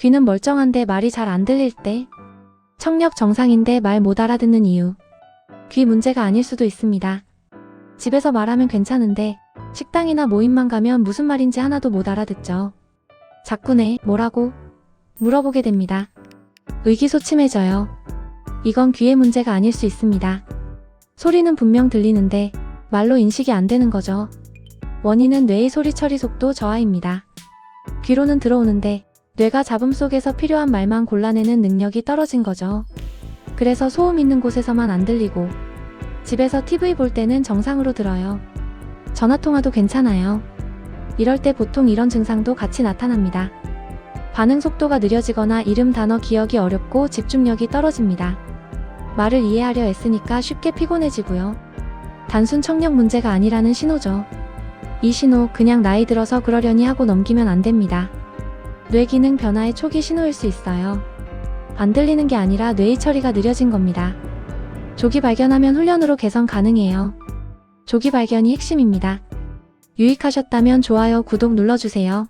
귀는 멀쩡한데 말이 잘 안 들릴 때, 청력 정상인데 말 못 알아듣는 이유. 귀 문제가 아닐 수도 있습니다. 집에서 말하면 괜찮은데, 식당이나 모임만 가면 무슨 말인지 하나도 못 알아듣죠. 자꾸네, 뭐라고? 물어보게 됩니다. 의기소침해져요. 이건 귀의 문제가 아닐 수 있습니다. 소리는 분명 들리는데, 말로 인식이 안 되는 거죠. 원인은 뇌의 소리 처리 속도 저하입니다. 귀로는 들어오는데 뇌가 잡음 속에서 필요한 말만 골라내는 능력이 떨어진 거죠. 그래서 소음 있는 곳에서만 안 들리고 집에서 TV 볼 때는 정상으로 들어요. 전화 통화도 괜찮아요. 이럴 때 보통 이런 증상도 같이 나타납니다. 반응 속도가 느려지거나 이름 단어 기억이 어렵고 집중력이 떨어집니다. 말을 이해하려 애쓰니까 쉽게 피곤해지고요. 단순 청력 문제가 아니라는 신호죠. 이 신호 그냥 나이 들어서 그러려니 하고 넘기면 안 됩니다. 뇌 기능 변화의 초기 신호일 수 있어요. 안 들리는 게 아니라 뇌의 처리가 느려진 겁니다. 조기 발견하면 훈련으로 개선 가능해요. 조기 발견이 핵심입니다. 유익하셨다면 좋아요, 구독 눌러주세요.